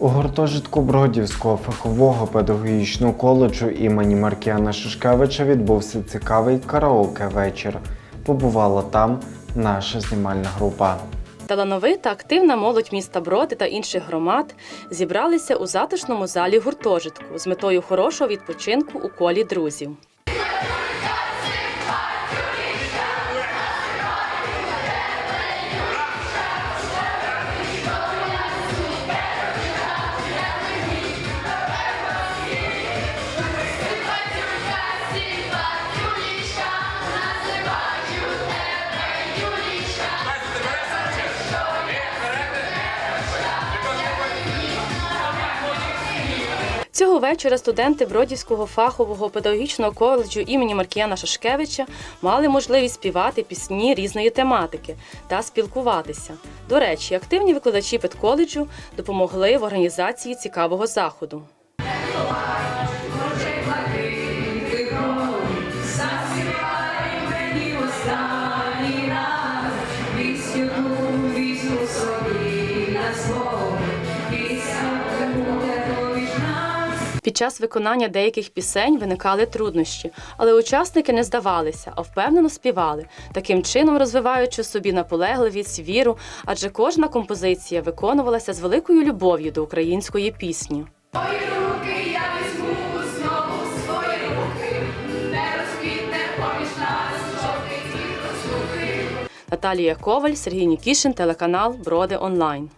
У гуртожитку Бродівського фахового педагогічного коледжу імені Маркіяна Шишкевича відбувся цікавий караоке-вечір. Побувала там наша знімальна група. Талановита, активна молодь міста Броди та інших громад зібралися у затишному залі гуртожитку з метою хорошого відпочинку у колі друзів. Цього вечора студенти Бродівського фахового педагогічного коледжу імені Маркіяна Шашкевича мали можливість співати пісні різної тематики та спілкуватися. До речі, активні викладачі педколеджу допомогли в організації цікавого заходу. Під час виконання деяких пісень виникали труднощі, але учасники не здавалися, а впевнено співали, таким чином розвиваючи собі наполегливість, віру, адже кожна композиція виконувалася з великою любов'ю до української пісні. Наталія Коваль, Сергій Нікішин, телеканал Броди Онлайн.